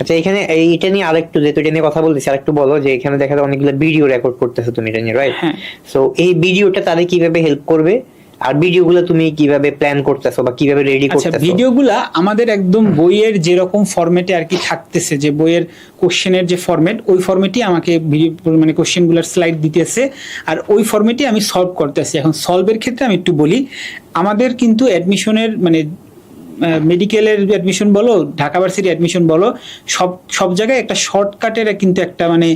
আচ্ছা এখানে এই- এটা নিয়ে আরেকটু যেহেতু এটা নিয়ে কথা বলতেছি আরেকটু বলো যে এখানে দেখা যায় অনেকগুলো ভিডিও রেকর্ড করতেছো তুমি এটা নিয়ে রাইট হ্যাঁ। সো এই ভিডিওটা তাদের কীভাবে হেল্প করবে? আর ভিডিওগুলো তুমি কীভাবে প্ল্যান করতেছো বা কীভাবে রেডি আচ্ছা করতেছো? ভিডিওগুলা আমাদের একদম বইয়ের যেরকম ফরম্যাটে আর কি থাকতেছে যে বইয়ের কোশ্চেনের যে ফরম্যাট ওই ফরম্যাটই আমাকে ভিডিও মানে কোশ্চেনগুলোর স্লাইড দিতেছে। আর ওই ফরম্যাটে আমি সলভ করতেছি। এখন সলভের ক্ষেত্রে আমি একটু বলি আমাদের কিন্তু অ্যাডমিশনের মানে মেডিকেলের অ্যাডমিশন বলো, ঢাকা ভার্সিটি অ্যাডমিশন বলো, সব সব জায়গায় একটা শর্টকাটের কিন্তু একটা মানে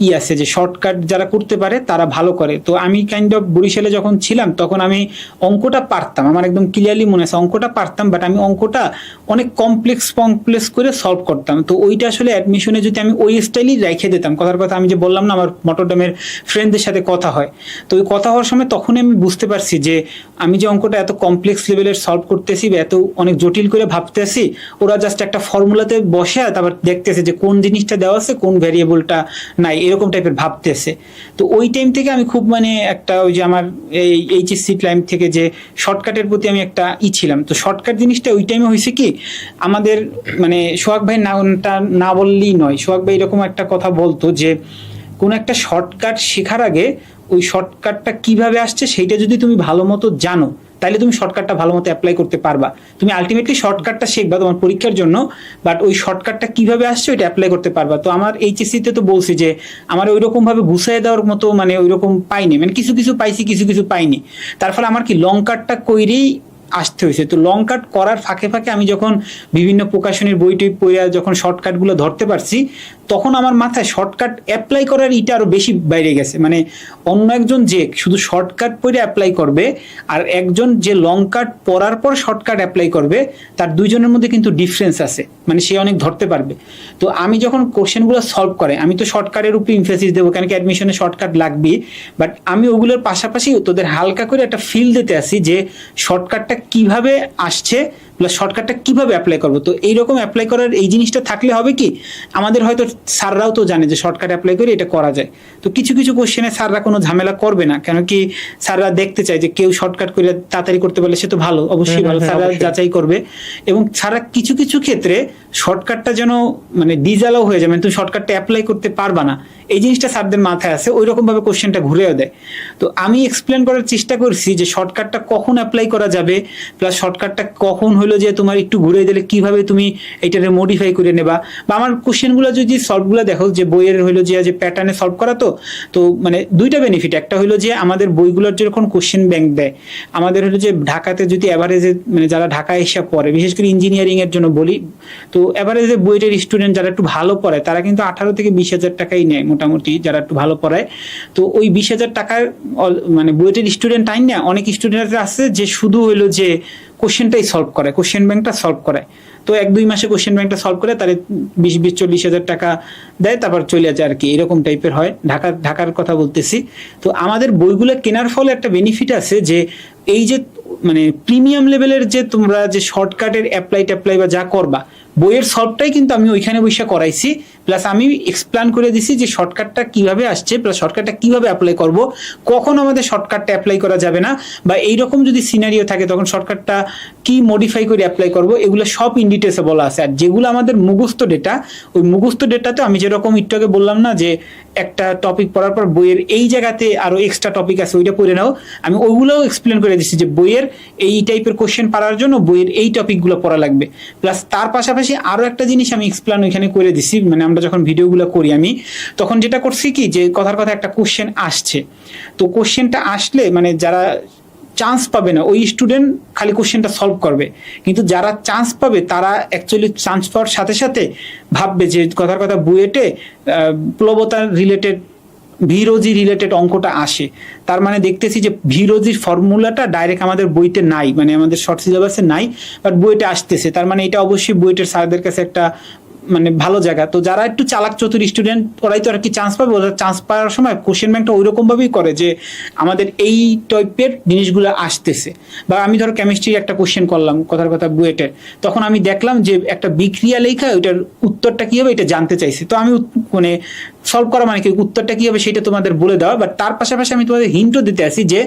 ই আছে যে শর্টকাট যারা করতে পারে, তারা ভালো করে। তো আমি কাইন্ড অফ বরিশালে যখন ছিলাম, তখন আমি অঙ্কটা পারতাম। আমার একদম ক্লিয়ারলি মনে আছে, অঙ্কটা পারতাম বাট আমি অঙ্কটা অনেক কমপ্লেক্স কমপ্লেক্স করে সলভ করতাম। তো ওইটা আসলে অ্যাডমিশনে যদি আমি ওই স্টাইলই রেখে দিতাম, কথার কথা আমি যে বললাম না, আমার মটরডামের ফ্রেন্ডদের সাথে কথা হয়। তো ওই কথা হওয়ার সময় তখনই আমি বুঝতে পারছি যে আমি যে অঙ্কটা এত কমপ্লেক্স লেভেলের সলভ করতেছি বা এত অনেক জটিল করে ভাবতেছি, ওরা জাস্ট একটা ফর্মুলাতে বসে তারপর দেখতেছে যে কোন জিনিসটা দেওয়া আছে, কোন ভ্যারিয়েবলটা নাই। এরকম টাইপের ভাবতেছে। তো ওই টাইম থেকে আমি খুব মানে একটা ওই যে আমার এই এইচএসসি টাইম থেকে যে শর্টকাটের প্রতি আমি একটা ই ছিলাম। তো শর্টকাট জিনিসটা ওই টাইমে হয়েছে কি, আমাদের মানে সোহাগ ভাই নামটা না বললেই নয়। সোহাগ ভাই এরকম একটা কথা বলতো যে, কোন একটা শর্টকাট শেখার আগে ওই শর্টকাটটা কীভাবে আসছে, সেইটা যদি তুমি ভালো মতো জানো তাহলে তুমি শর্টকাটটা ভালো মতো অ্যাপ্লাই করতে পারবা। তুমি আলটিমেটলি শর্টকাটটা শিখবা তোমার পরীক্ষার জন্য বাট ওই শর্টকাটটা কীভাবে আসছে ওইটা অ্যাপ্লাই করতে পারবা। তো আমার এইচএসসিতে তো বলছি যে, আমার ওই রকম ভাবে গুছিয়ে দেওয়ার মতো মানে ওই রকম পাইনি। মানে কিছু কিছু পাইছি, কিছু কিছু পাইনি। তার ফলে আমার কি লং কাটটা কইরেই আসতে হয়েছে। তো লং কাট করার ফাঁকে ফাঁকে আমি যখন বিভিন্ন প্রকাশনীর বই টই পড়ে যখন শর্টকাটগুলো ধরতে পারছি, তখন আমার মাথায় শর্টকাট অ্যাপ্লাই করার ইটা আরও বেশি বাইরে গেছে। মানে অন্য একজন যে শুধু শর্টকাট পড়ে অ্যাপ্লাই করবে আর একজন যে লং কাট পরার পর শর্টকাট অ্যাপ্লাই করবে, তার দুইজনের মধ্যে কিন্তু ডিফারেন্স আছে। মানে সে অনেক ধরতে পারবে। তো আমি যখন কোশ্চেনগুলো সলভ করে, আমি তো শর্টকাটের উপরে ইনফেসিস দেবো, কেন কি অ্যাডমিশনে শর্টকাট লাগবে বাট আমি ওগুলোর পাশাপাশি তোদের হালকা করে একটা ফিল দিতে আসি যে শর্টকাটটা কীভাবে আসছে প্লাস শর্টকাটটা কীভাবে অ্যাপ্লাই করব? তো এইরকম অ্যাপ্লাই করার এই জিনিসটা থাকলে হবে কি আমাদের হয়তো স্যাররাও তো জানে যে শর্টকাট অ্যাপ্লাই করে এটা করা যায়। তো কিছু কিছু কোশ্চেনে স্যাররা কোনো ঝামেলা করবে না কেন কি স্যাররা দেখতে চায় যে কেউ শর্টকাট করে তাড়াতাড়ি করতে পারলে সে তো ভালো অবশ্যই ভালো হুম, স্যাররা যাচাই করবে। এবং সারা কিছু কিছু ক্ষেত্রে শর্টকাটটা যেন মানে ডিজালাও হয়ে যাবে মানে তুমি শর্টকাটটা অ্যাপ্লাই করতে পারবা না এই জিনিসটা স্যারদের মাথায় আছে ওই রকম ভাবে কোশ্চেনটা ঘুরেও দেয়। তো আমি এক্সপ্লেন করার চেষ্টা করছি যে শর্টকাটটা কখন অ্যাপ্লাই করা যাবে প্লাস শর্টকাটটা কখন হলো যে তোমার একটু ঘুরে দিলে কীভাবে তুমি এটারে মডিফাই করে নেবা? বা আমার কোশ্চেনগুলো যদি সলভগুলো দেখো, যে বইয়ের হলো যে যে প্যাটার্নে সলভ করা তো তো মানে দুইটা বেনিফিট একটা হলো যে আমাদের বইগুলোর যেরকম কোশ্চেন ব্যাংক দেয়, আমাদের হলো যে ঢাকাতে যদি অ্যাভারেজে মানে যারা ঢাকায় এসে পড়ে, বিশেষ করে ইঞ্জিনিয়ারিং এর জন্য বলি, তো অ্যাভারেজে বইয়ের স্টুডেন্ট যারা একটু ভালো পড়ায় তারা কিন্তু আঠারো থেকে বিশ হাজার টাকাই নেয় মোটামুটি যারা একটু ভালো পড়ায় তো ওই বিশ হাজার টাকার মানে বুয়েটের স্টুডেন্ট আইন না, অনেক স্টুডেন্ট আছে যে শুধু হইল যে কোশ্চেনটাই সলভ করে কোশ্চেন ব্যাংকটা সলভ করে। তো এক দুই মাসে কোশ্চেন ব্যাংকটা সলভ করে তাহলে বিশ বিশ, চল্লিশ হাজার টাকা দেয়, তারপর চলে যায় আর কি এরকম টাইপের হয়। ঢাকা, ঢাকার কথা বলতেছি। তো আমাদের বইগুলো কেনার ফলে একটা বেনিফিট আছে যে, এই যে মানে প্রিমিয়াম লেভেলের যে তোমরা যে শর্টকাটের অ্যাপ্লাই ট্যাপ্লাই বা যা করবা, বইয়ের সবটাই কিন্তু আমি ওইখানে বসে করাইছি। প্লাস আমি এক্সপ্লেন করে দিছি যে শর্টকাটটা কীভাবে আসছে প্লাস শর্টকাটটা কীভাবে অ্যাপ্লাই করব, কখন আমাদের শর্টকাটটা অ্যাপ্লাই করা যাবে না। বা এই রকম যদি সিনারিও থাকে, তখন শর্টকাটটা কি মডিফাই করে অ্যাপ্লাই করব, এগুলো সব ইন ডিটেলসে বলা আছে। আর যেগুলো আমাদের মুখস্থ ডেটা ওই মুখস্থ ডেটাতে আমি যেরকম একটু আগে বললাম না যে একটা টপিক পড়ার পর বইয়ের এই জায়গাতে আরও এক্সট্রা টপিক আছে, ওইটা পড়ে নাও। আমি ওইগুলোও এক্সপ্লেন করে দিচ্ছি যে বইয়ের এই টাইপের কোশ্চেন পারার জন্য বইয়ের এই টপিকগুলো পড়া লাগবে। প্লাস তার পাশাপাশি আরও একটা জিনিস আমি এক্সপ্লেন ওইখানে করে দিছি মানে আমরা যখন ভিডিওগুলো করি আমি, তখন যেটা করছি কি, যে কথার কথা একটা কোশ্চেন আসছে। তো কোশ্চেনটা আসলে মানে যারা চান্স পাবে না, ওই স্টুডেন্ট খালি কোশ্চেনটা সলভ করবে। কিন্তু যারা চান্স পাবে, তারা অ্যাকচুয়ালি চান্স পাওয়ার সাথে সাথে ভাববে যে কথার কথা বুয়েটে প্লবতার রিলেটেড ভিরোজি রিলেটেড অঙ্কটা আসে। তার মানে দেখতেছি যে ভিরোজির ফর্মুলাটা ডাইরেক্ট আমাদের বইতে নাই মানে আমাদের শর্ট সিলেবাসে নাই বাট বইটা আসতেছে। তার মানে এটা অবশ্যই বইটের স্যারদের কাছে একটা মানে ভালো জায়গা। তো যারা একটু চালাক চতুর স্টুডেন্ট ওরাই তো আর কি চান্স পাবে? ওরা চান্স পাওয়ার সময় কোশ্চেন ব্যাংকটা ওইরকম ভাবেই করে যে আমাদের এই টাইপের জিনিসগুলো আসতেছে। বা আমি ধরো কেমিস্ট্রির একটা কোশ্চেন করলাম, কথার কথা বুয়েটের তখন আমি দেখলাম যে একটা বিক্রিয়া লেখা, ওইটার উত্তরটা কি হবে? এটা জানতে চাইছি। তো আমি মানে সলভ করা মানে কি? উত্তরটা কি হবে সেটা তোমাদের বলে দেওয়া। বাট তার পাশাপাশি আমি তোমাদের হিন্টও দিতে আসি যে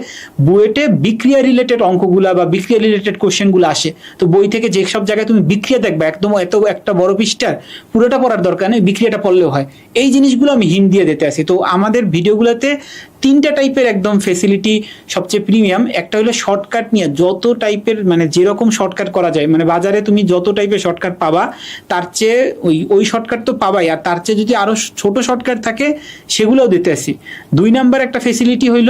বুয়েটে বিক্রিয়া রিলেটেড অঙ্কগুলা বা বিক্রিয়া রিলেটেড কোশ্চেনগুলো আসে। তো বই থেকে যে সব জায়গায় তুমি বিক্রিয়া দেখবে, একদম এত একটা বড় পৃষ্ঠার, পুরোটা পড়ার দরকার নেই, বিক্রিয়াটা পড়লেও হয়। এই জিনিসগুলো আমি হিন্ট দিয়ে দিতে আসি। তো আমাদের ভিডিওগুলোতে তিনটা টাইপের একদম ফেসিলিটি সবচেয়ে প্রিমিয়াম একটা হলো শর্টকাট নিয়ে যত টাইপের মানে যেরকম শর্টকাট করা যায় মানে বাজারে তুমি যত টাইপের শর্টকাট পাবা, তার চেয়ে ওই ওই শর্টকাট তো পাবাই। আর তার চেয়ে যদি আরও ছোট শর্টকাট থাকে, সেগুলোও দিতে আসি। দুই নাম্বার একটা ফেসিলিটি হইল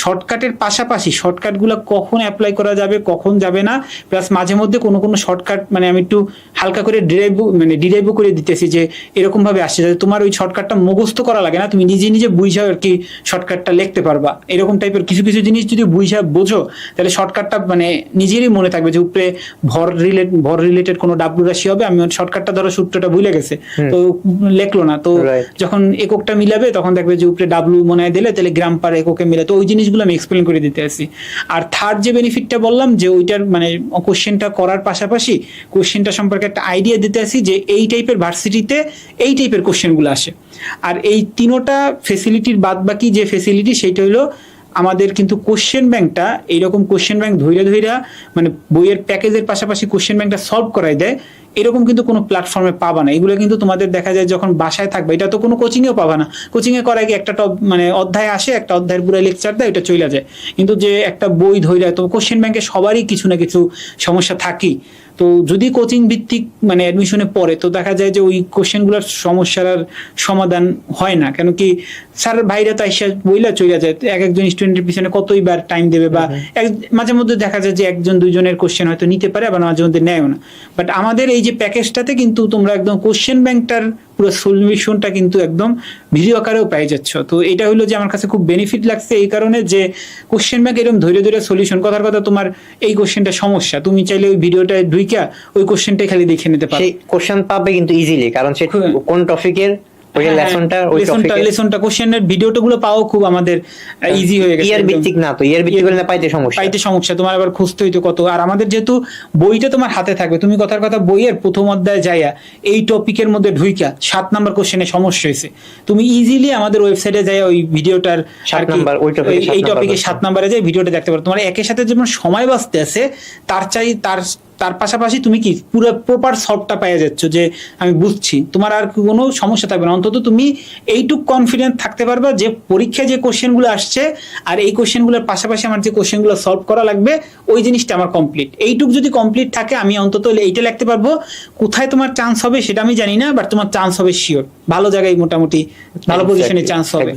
শর্টকাটের পাশাপাশি। শর্টকাটগুলো কখন অ্যাপ্লাই করা যাবে, কখন যাবে না প্লাস মাঝে মধ্যে কোনো কোনো শর্টকাট মানে আমি একটু হালকা করে ডিরাইভ মানে ডিরাইভ করে দিতেছি যে এরকমভাবে আসছে। যাতে তোমার ওই শর্টকাটটা মুখস্থ করা লাগে না, তুমি নিজে নিজে বুঝে আর কি শর্টকাটটা লিখতে পারবা। এরকম টাইপের কিছু কিছু জিনিস যদি বুঝা বোঝো তাহলে শর্টকাটটা মানে নিজেরই মনে থাকবে যে উপরে ভর রিলেট ভর রিলেটেড কোনো ডাব্লু রাশি হবে আমি শর্টকাটটা ধরো সূত্রটা ভুলে গেছে। তো লেখলো না। তো যখন এককটা মিলাবে তখন দেখবে যে উপরে ডাব্লু মনে হয় দিলে তাহলে গ্রাম পার এককে মিলে। তো ওই জিনিসগুলো আমি এক্সপ্লেন করে দিতে আসি। আর থার্ড যে বেনিফিটটা বললাম যে ওইটার মানে কোশ্চেনটা করার পাশাপাশি কোশ্চেনটা সম্পর্কে একটা আইডিয়া দিতে আসি যে এই টাইপের ভার্সিটিতে এই টাইপের কোশ্চেনগুলো আসে। আর এই তিনোটা ফেসিলিটির বাদ বাকি যে ফেসিলিটি সেইটা হলো আমাদের কিন্তু কোশ্চেন ব্যাংকটা এইরকম কোশ্চেন ব্যাংক ধৈরা ধৈরা মানে বইয়ের প্যাকেজের পাশাপাশি কোশ্চেন ব্যাংকটা সলভ করাই দেয়। এরকম কিন্তু কোনো প্ল্যাটফর্মে পাবা না। এগুলো কিন্তু তোমাদের দেখা যায় যখন বাসায় থাকবে এটা তো কোনো কোচিংয়েও পাবা না। কোচিংয়ে করায় কি একটা টপ মানে অধ্যায় আসে একটা অধ্যায়ের পুরো লেকচার দেয় এটা চলে যায়। কিন্তু যে একটা বই ধৈরা তো কোশ্চেন ব্যাংকে সবারই কিছু না কিছু সমস্যা থাকেই। তো যদি কোচিং ভিত্তিক মানে অ্যাডমিশনে পড়ে তো দেখা যায় যে ওই কোশ্চেনগুলোর সমস্যার সমাধান হয় না। কেন কি স্যার ভাইরা তো এসে বইলা চলে যায়। এক একজন স্টুডেন্টের পিছনে কতই বার টাইম দেবে বা এক- মাঝে মধ্যে দেখা যায় যে একজন দুইজনের কোশ্চেন হয়তো নিতে পারে আবার মাঝে মধ্যে নেয়ও না। বাট আমাদের এই যে প্যাকেজটাতে কিন্তু তোমরা একদম কোশ্চেন ব্যাংকটার পুরো সলিউশনটা কিন্তু একদম ভিডিও আকারেও পাই যাচ্ছ। তো এটা হলো যে আমার কাছে খুব বেনিফিট লাগছে এই কারণে যে কোশ্চেন ব্যাংক এরকম ধৈর্য ধৈর্য সলিউশন কথার কথা তোমার এই কোশ্চেনটা সমস্যা। তুমি চাইলে ওই ভিডিওটা ঢুইকা ওই কোশ্চেনটাই খালি দেখে নিতে পারো। কোশ্চেন পাবে কিন্তু ইজিলি কারণ সে কোন টপিকের ওই লেসনটা ওই লেসনটা লেসনটা কোশ্চেনের ভিডিওটা গুলো পাও খুব আমাদের ইজি হয়ে গেছে ইয়ার ভিত্তিক না তো ইয়ার ভিত্তিক হলে পাইতে সমস্যা। পাইতে সমস্যা তোমার আবার খুঁজতে হইতো কত। আর আমাদের যেহেতু বইটা তোমার হাতে থাকবে তুমি কথার কথা বইয়ের প্রথম অধ্যায় যাইয়া এই টপিকের মধ্যে ঢুইকা সাত নাম্বার কোশ্চেনে সমস্যা হয়েছে। তুমি ইজিলি আমাদের ওয়েবসাইটে যাই ওই ভিডিওটার সাত নাম্বার, ওই এই- সাত এই টপিকে সাত নাম্বারে যাই ভিডিওটা দেখতে পারো। তোমার একের সাথে যেমন সময় বাঁচতে আছে তার চাই তার তার পাশাপাশি তুমি কি পুরো প্রপার সলভটা পেয়ে যাচ্ছ যে আমি বুঝছি? তোমার আর কোনো সমস্যা থাকবে না। অন্তত তুমি এইটুক কনফিডেন্ট থাকতে পারবে যে পরীক্ষায় যে কোশ্চেনগুলো আসছে আর এই কোশ্চেনগুলোর পাশাপাশি আমার যে কোশ্চেনগুলো সলভ করা লাগবে ওই জিনিসটা আমার কমপ্লিট এইটুক যদি কমপ্লিট থাকে আমি অন্তত এইটা লিখতে পারব। কোথায় তোমার চান্স হবে সেটা আমি জানি না বাট তোমার চান্স হবে শিওর ভালো জায়গায় মোটামুটি ভালো পজিশনে চান্স হবে।